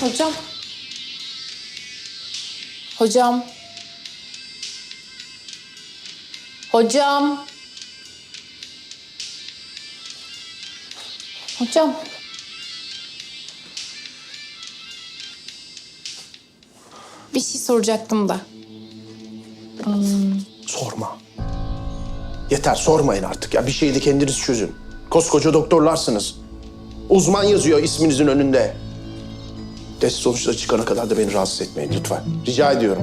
Hocam. Hocam. Hocam. Hocam. Bir şey soracaktım da. Sorma. Yeter sormayın artık ya. Bir şeyi de kendiniz çözün. Koskoca doktorlarsınız. Uzman yazıyor isminizin önünde. Test sonuçları çıkana kadar da beni rahatsız etmeyin lütfen. Rica ediyorum.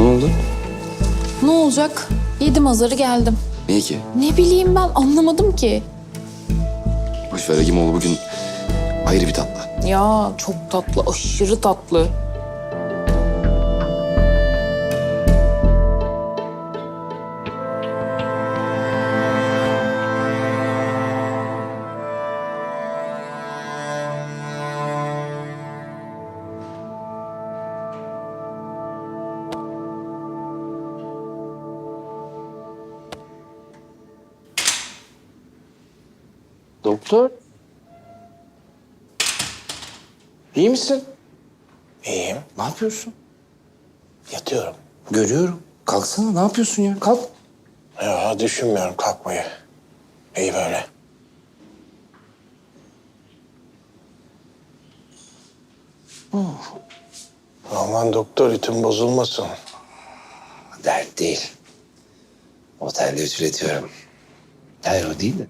Ne oldu? Ne olacak? Yedim azarı geldim. Niye ki? Ne bileyim ben anlamadım ki. Boş ver Hekimoğlu bugün ayrı bir tatlı. Ya çok tatlı, aşırı tatlı. Doktor. İyi misin? İyiyim. Ne yapıyorsun? Yatıyorum. Görüyorum. Kalksana ne yapıyorsun ya? Kalk. Ya düşünmüyorum kalkmayı. İyi böyle. Aman doktor itim bozulmasın. Dert değil. Otelde ütületiyorum. Hayır o değil de.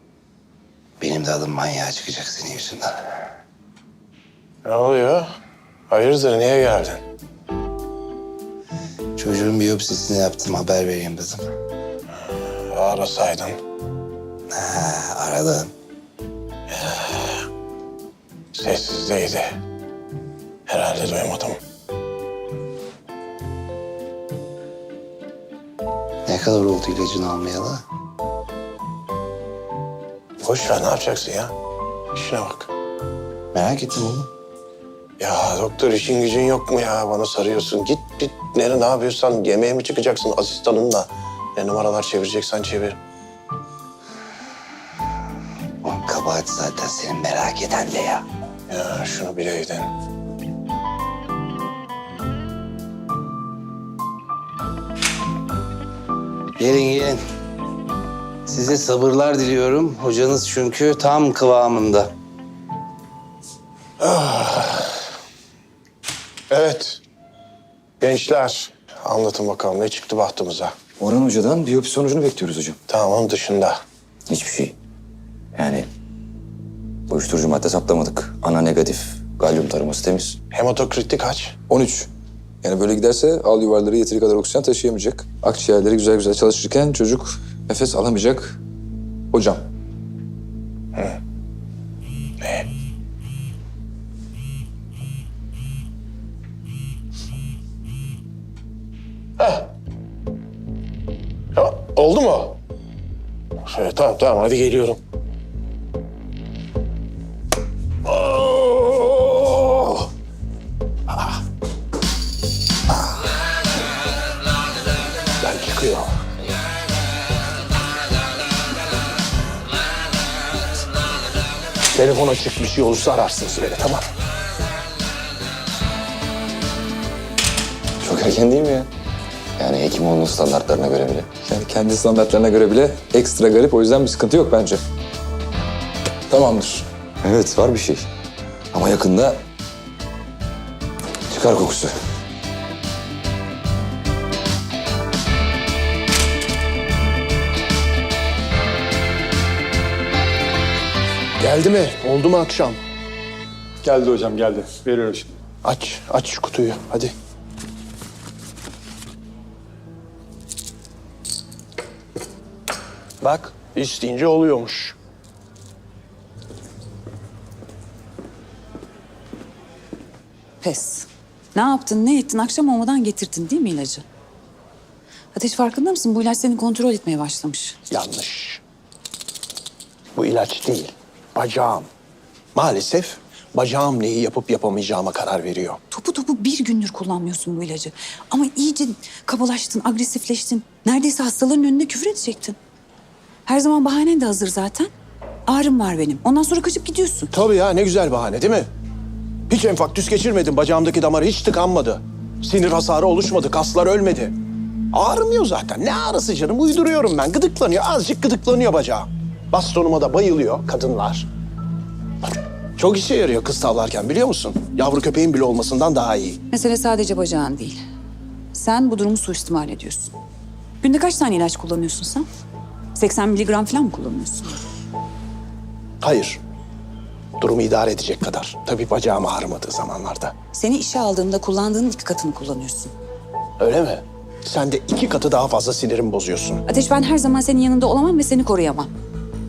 Benim de adım manyağa çıkacak senin yüzünden. Ne oluyor? Hayırdır niye geldin? Çocuğun biyopsisini yaptım haber vereyim dedim. Arasaydın. Ha, aradım. Sessizdeydi. Herhalde duymadım. Ne kadar oldu ilacını almayalı? Boş ver ne yapacaksın ya? İşine bak. Merak ettim oğlum. Ya doktor işin gücün yok mu ya? Bana sarıyorsun. Git git nere ne yapıyorsan yemeğe mi çıkacaksın asistanınla? Ne numaralar çevireceksen çevir. O kabahat zaten senin merak eden de ya. Ya şunu bileydin. Gelin gelin. Size sabırlar diliyorum. Hocanız çünkü tam kıvamında. Evet. Gençler anlatın bakalım ne çıktı bahtımıza. Orhan Hoca'dan biyopsi sonucunu bekliyoruz hocam. Tamam onun dışında. Hiçbir şey. Yani uyuşturucu madde saplamadık. Ana negatif. Galyum taraması temiz. Hematokritik kaç? 13. Yani böyle giderse al yuvarları yeteri kadar oksijen taşıyamayacak. Akciğerleri güzel güzel çalışırken çocuk nefes alamayacak. Hocam. Ne? Mu? Evet, tamam tamam hadi geliyorum. Oh! Ah. Ah. Ben çıkıyor. Telefon açık bir şey olursa ararsınız beni tamam. Çok erken değil mi ya? Yani Hekimoğlu'nun standartlarına göre bile. Yani kendi standartlarına göre bile ekstra garip. O yüzden bir sıkıntı yok bence. Tamamdır. Evet var bir şey. Ama yakında çıkar kokusu. Geldi mi? Oldu mu akşam? Geldi hocam geldi. Veriyorum şimdi. Aç, aç şu kutuyu hadi. Bak, isteyince oluyormuş. Pes. Ne yaptın, ne ettin? Akşam olmadan getirdin değil mi ilacı? Ateş farkında mısın? Bu ilaç seni kontrol etmeye başlamış. Yanlış. Bu ilaç değil, bacağım. Maalesef Bacağım neyi yapıp yapamayacağıma karar veriyor. Topu topu bir gündür kullanmıyorsun bu ilacı. Ama iyice kabalaştın, agresifleştin. Neredeyse hastaların önünde küfür edecektin. Her zaman bahanen de hazır zaten. Ağrım var benim. Ondan sonra kaçıp gidiyorsun. Tabii ya ne güzel bahane değil mi? Hiç enfarktüs geçirmedim. Bacağımdaki damar hiç tıkanmadı. Sinir hasarı oluşmadı. Kaslar ölmedi. Ağrımıyor zaten. Ne ağrısı canım? Uyduruyorum ben. Gıdıklanıyor. Azıcık gıdıklanıyor bacağım. Bastonuma da bayılıyor kadınlar. Çok işe yarıyor kız tavlarken biliyor musun? Yavru köpeğin bile olmasından daha iyi. Mesele sadece bacağın değil. Sen bu durumu suistimal ediyorsun. Günde kaç tane ilaç kullanıyorsun sen? 80 miligram falan mı kullanıyorsun? Hayır. Durumu idare edecek kadar. Tabii bacağım ağrımadığı zamanlarda. Seni işe aldığımda kullandığın iki katını kullanıyorsun. Öyle mi? Sen de iki katı daha fazla sinirimi bozuyorsun. Ateş ben her zaman senin yanında olamam ve seni koruyamam.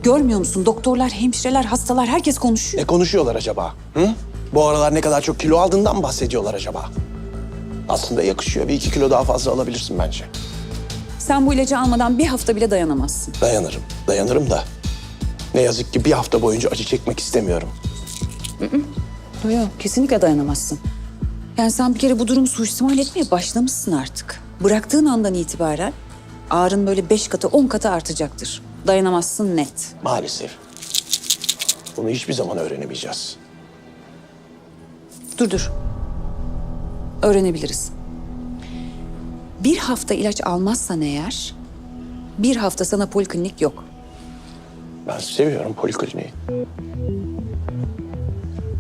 Görmüyor musun? Doktorlar, hemşireler, hastalar herkes konuşuyor. Ne konuşuyorlar acaba? Hı? Bu aralar ne kadar çok kilo aldığından bahsediyorlar acaba? Aslında yakışıyor. Bir iki kilo daha fazla alabilirsin bence. Sen bu ilacı almadan bir hafta bile dayanamazsın. Dayanırım. Dayanırım da. Ne yazık ki bir hafta boyunca acı çekmek istemiyorum. Yok, kesinlikle dayanamazsın. Yani sen bir kere bu durumu suistimal etmeye başlamışsın artık. Bıraktığın andan itibaren ağrın böyle beş katı, on katı artacaktır. Dayanamazsın net. Maalesef. Bunu hiçbir zaman öğrenemeyeceğiz. Dur dur. Öğrenebiliriz. Bir hafta ilaç almazsan eğer, bir hafta sana poliklinik yok. Ben seviyorum polikliniği.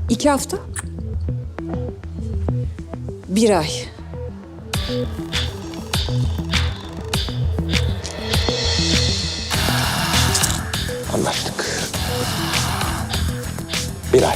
İki hafta? Bir ay. Anlaştık. Bir ay.